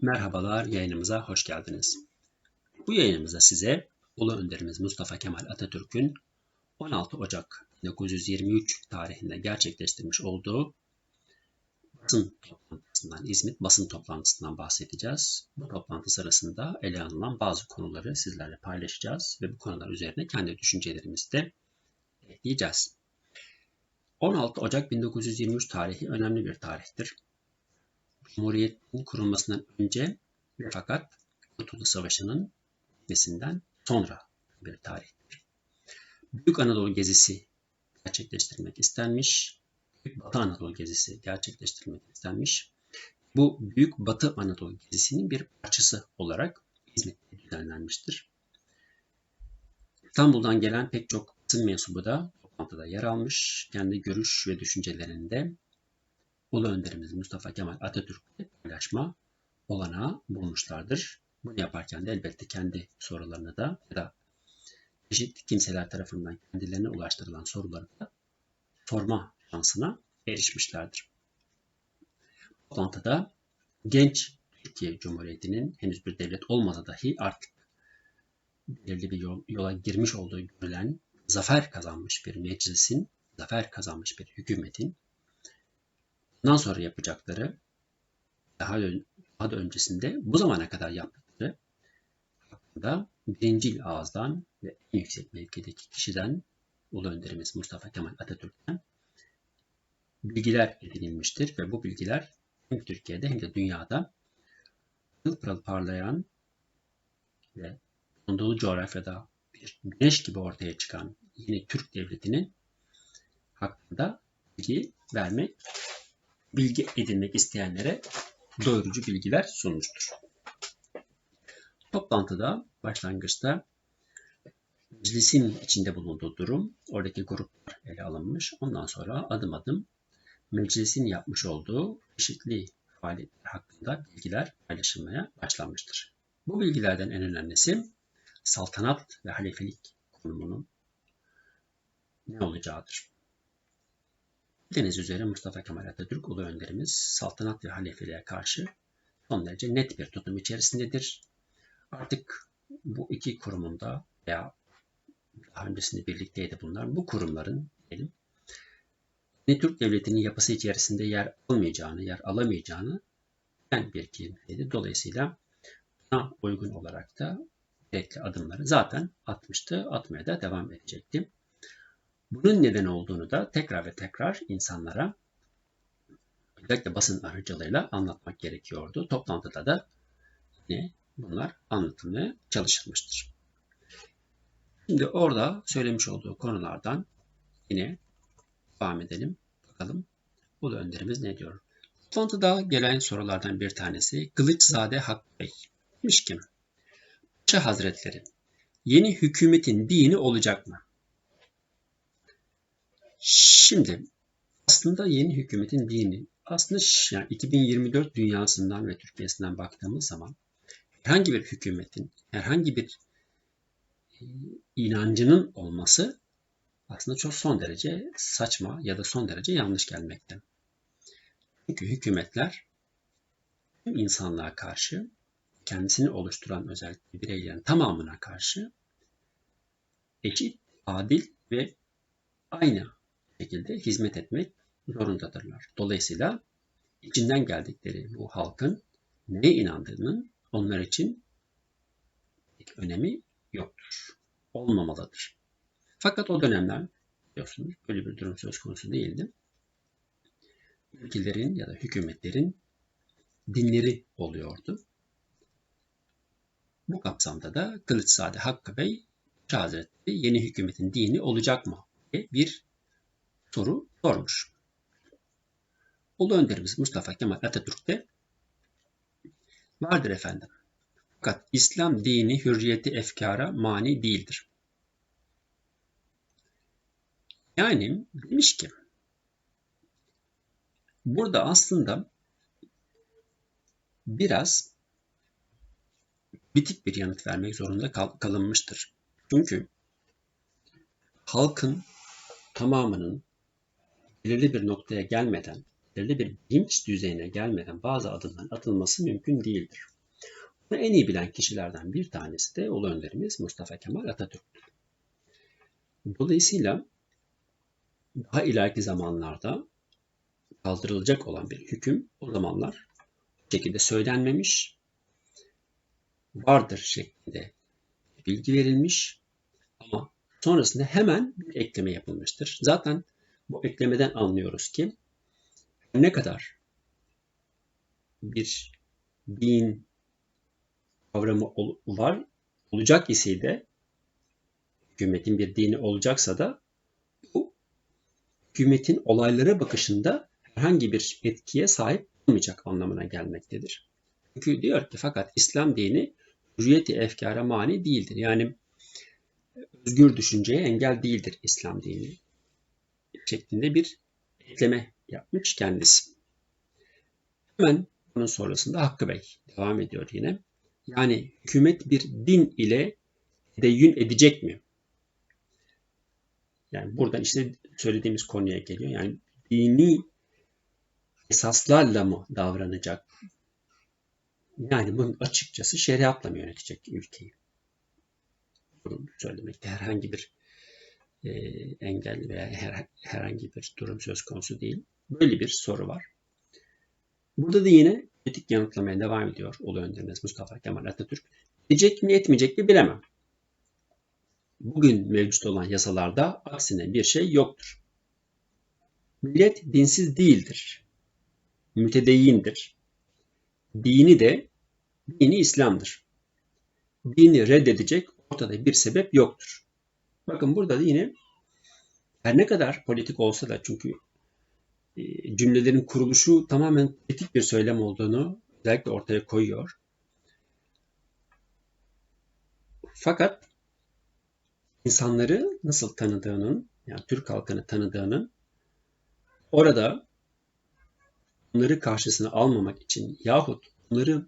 Merhabalar, yayınımıza hoş geldiniz. Bu yayınımızda size Ulu Önderimiz Mustafa Kemal Atatürk'ün 16 Ocak 1923 tarihinde gerçekleştirmiş olduğu basın toplantısından, İzmit basın toplantısından bahsedeceğiz. Bu toplantı sırasında ele alınan bazı konuları sizlerle paylaşacağız ve bu konular üzerine kendi düşüncelerimizi de ekleyeceğiz. 16 Ocak 1923 tarihi önemli bir tarihtir. Cumhuriyet'in kurulmasından önce ve fakat Kurtuluş Savaşı'nın bitmesinden sonra bir tarihtir. Büyük Anadolu gezisi gerçekleştirmek istenmiş. Büyük Batı Anadolu gezisi gerçekleştirmek istenmiş. Bu Büyük Batı Anadolu gezisinin bir parçası olarak İzmit'te düzenlenmiştir. İstanbul'dan gelen pek çok basın mensubu da toplantıda yer almış. Kendi görüş ve düşüncelerinde Ulu Önderimiz Mustafa Kemal Atatürk'le paylaşma olanağı bulmuşlardır. Bunu yaparken de elbette kendi sorularını da ya da çeşitli kimseler tarafından kendilerine ulaştırılan soruları da sorma şansına erişmişlerdir. Toplantıda genç Türkiye Cumhuriyeti'nin henüz bir devlet olmasa dahi artık belirli bir yola girmiş olduğu görülen zafer kazanmış bir meclisin, zafer kazanmış bir hükümetin bundan sonra yapacakları daha, daha da öncesinde bu zamana kadar yaptıkları hakkında birinci ağızdan ve en yüksek mevkideki kişiden Ulu Önderimiz Mustafa Kemal Atatürk'ten bilgiler edinilmiştir ve bu bilgiler hem Türkiye'de hem de dünyada pırıl pırıl parlayan ve bulunduğu coğrafyada bir güneş gibi ortaya çıkan yeni Türk Devleti'nin hakkında bilgi vermek bilgi edinmek isteyenlere doyurucu bilgiler sunmuştur. Toplantıda başlangıçta meclisin içinde bulunduğu durum, oradaki gruplar ele alınmış. Ondan sonra adım adım meclisin yapmış olduğu çeşitli faaliyetler hakkında bilgiler paylaşılmaya başlanmıştır. Bu bilgilerden en önemlisi saltanat ve halifelik konumunun ne olacağıdır. Deniz üzere Mustafa Kemal Atatürk Ulu Önderimiz saltanat ve halifeliğe karşı son derece net bir tutum içerisindedir. Artık bu iki kurumunda veya daha öncesinde birlikteydi bunlar. Bu kurumların diyelim ne Türk Devleti'nin yapısı içerisinde yer almayacağını, yer alamayacağını ben bir kimseydi. Dolayısıyla buna uygun olarak da gerekli adımları zaten atmıştı, atmaya da devam edecekti. Bunun neden olduğunu da tekrar ve tekrar insanlara özellikle basın aracılığıyla anlatmak gerekiyordu. Toplantıda da yine bunlar anlatılmaya çalışılmıştır. Şimdi orada söylemiş olduğu konulardan yine devam edelim. Bakalım Ulu Önderimiz ne diyor? Toplantıda gelen sorulardan bir tanesi Kılıçzade Hakkı Bey. Demiş ki Paşa Hazretleri yeni hükümetin dini olacak mı? Şimdi aslında yeni hükümetin dini aslında yani 2024 dünyasından ve Türkiye'sinden baktığımız zaman herhangi bir hükümetin herhangi bir e, inancının olması aslında çok son derece saçma ya da son derece yanlış gelmekte. Çünkü hükümetler tüm insanlığa karşı kendisini oluşturan özellikle bireylerin tamamına karşı eşit, adil ve aynı şekilde hizmet etmek zorundadırlar. Dolayısıyla içinden geldikleri bu halkın ne inandığının onlar için önemi yoktur. Olmamalıdır. Fakat o dönemler biliyorsunuz böyle bir durum söz konusu değildi. Ülkelerin ya da hükümetlerin dinleri oluyordu. Bu kapsamda da Kılıçsade Hakkı Bey Hazretleri yeni hükümetin dini olacak mı diye bir soru sormuş. Ulu önderimiz Mustafa Kemal Atatürk de vardır efendim. Fakat İslam dini hürriyeti efkara mani değildir. Yani demiş ki burada aslında biraz bitik bir yanıt vermek zorunda kal kalınmıştır. Çünkü halkın tamamının belirli bir noktaya gelmeden takdirde bir bilinç düzeyine gelmeden bazı adımların atılması mümkün değildir. Bunu en iyi bilen kişilerden bir tanesi de Ulu Önderimiz Mustafa Kemal Atatürk'tür. Dolayısıyla daha ileriki zamanlarda kaldırılacak olan bir hüküm o zamanlar bu şekilde söylenmemiş, vardır şeklinde bilgi verilmiş ama sonrasında hemen bir ekleme yapılmıştır. Zaten bu eklemeden anlıyoruz ki ne kadar bir din kavramı var olacak ise de hükümetin bir dini olacaksa da bu hükümetin olaylara bakışında herhangi bir etkiye sahip olmayacak anlamına gelmektedir. Çünkü diyor ki fakat İslam dini hürriyeti efkara mani değildir. Yani özgür düşünceye engel değildir İslam dini şeklinde bir ekleme yapmış kendisi. Hemen bunun sonrasında Hakkı Bey devam ediyor yine. Yani hükümet bir din ile tedeyyün edecek mi? Yani buradan işte söylediğimiz konuya geliyor. Yani dini esaslarla mı davranacak? Yani bunun açıkçası şeriatla mı yönetecek ülkeyi? Bunu söylemekte herhangi bir e, engel veya her, herhangi bir durum söz konusu değil. Böyle bir soru var. Burada da yine etik yanıtlamaya devam ediyor Ulu Önderimiz Mustafa Kemal Atatürk. Edecek mi etmeyecek mi bilemem. Bugün mevcut olan yasalarda aksine bir şey yoktur. Millet dinsiz değildir. Mütedeyyindir. Dini de dini İslam'dır. Dini reddedecek ortada bir sebep yoktur. Bakın burada da yine her ne kadar politik olsa da çünkü e, cümlelerin kuruluşu tamamen politik bir söylem olduğunu özellikle ortaya koyuyor. Fakat insanları nasıl tanıdığının, yani Türk halkını tanıdığının orada onları karşısına almamak için yahut onları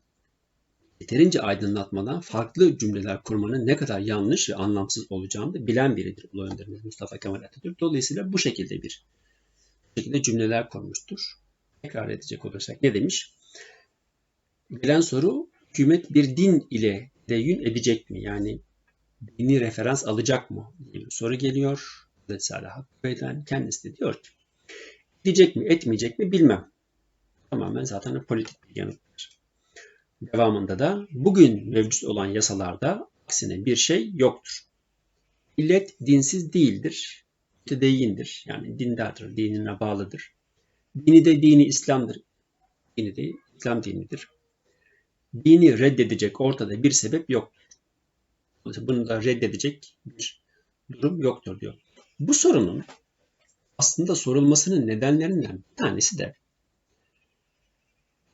yeterince aydınlatmadan farklı cümleler kurmanın ne kadar yanlış ve anlamsız olacağını da bilen biridir Ulu Önderimiz Mustafa Kemal Atatürk. Dolayısıyla bu şekilde bir bu şekilde cümleler kurmuştur. Tekrar edecek olursak ne demiş? Gelen soru hükümet bir din ile deyyün edecek mi? Yani dini referans alacak mı? diye bir soru geliyor. Risale Hakkı Bey'den kendisi de diyor ki edecek mi etmeyecek mi bilmem. Tamamen zaten politik bir yanıttır. Devamında da bugün mevcut olan yasalarda aksine bir şey yoktur. Millet dinsiz değildir, mütedeyindir. Yani dindardır, dinine bağlıdır. Dini de dini İslam'dır. Dini de İslam dinidir. Dini reddedecek ortada bir sebep yoktur. Bunu da reddedecek bir durum yoktur diyor. Bu sorunun aslında sorulmasının nedenlerinden bir tanesi de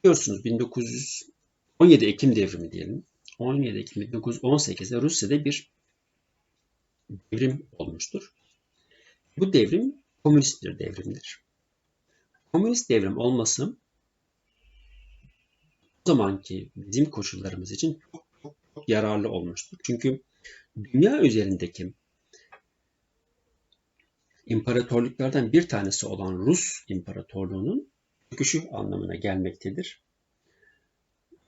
biliyorsunuz 1900 17 Ekim devrimi diyelim. 17 Ekim 1918'de Rusya'da bir devrim olmuştur. Bu devrim komünist bir devrimdir. Komünist devrim olması o zamanki bizim koşullarımız için çok, çok, çok yararlı olmuştur. Çünkü dünya üzerindeki imparatorluklardan bir tanesi olan Rus İmparatorluğu'nun çöküşü anlamına gelmektedir.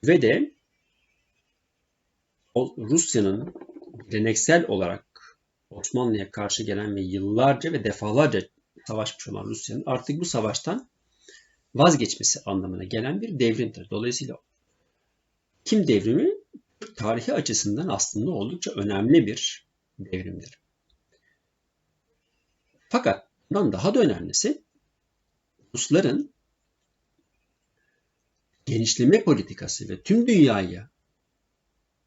Ve de Rusya'nın geleneksel olarak Osmanlı'ya karşı gelen ve yıllarca ve defalarca savaşmış olan Rusya'nın artık bu savaştan vazgeçmesi anlamına gelen bir devrimdir. Dolayısıyla Kim devrimi tarihi açısından aslında oldukça önemli bir devrimdir. Fakat bundan daha da önemlisi Rusların genişleme politikası ve tüm dünyayı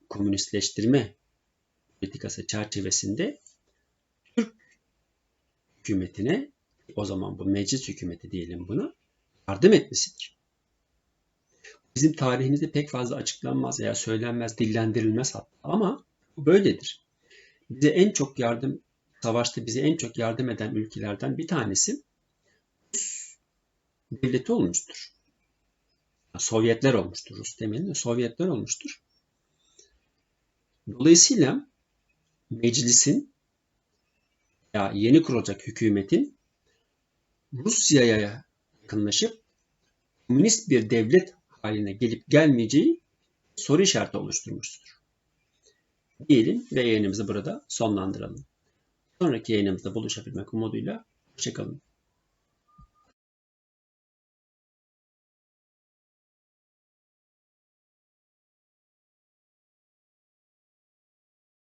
komünistleştirme politikası çerçevesinde Türk hükümetine o zaman bu meclis hükümeti diyelim bunu yardım etmesidir. Bizim tarihimizde pek fazla açıklanmaz veya söylenmez, dillendirilmez hatta ama bu böyledir. Bize en çok yardım, savaşta bize en çok yardım eden ülkelerden bir tanesi devleti olmuştur. Sovyetler olmuştur. Rus demeyelim Sovyetler olmuştur. Dolayısıyla meclisin ya yeni kurulacak hükümetin Rusya'ya yakınlaşıp komünist bir devlet haline gelip gelmeyeceği soru işareti oluşturmuştur. Diyelim ve yayınımızı burada sonlandıralım. Sonraki yayınımızda buluşabilmek umuduyla hoşçakalın.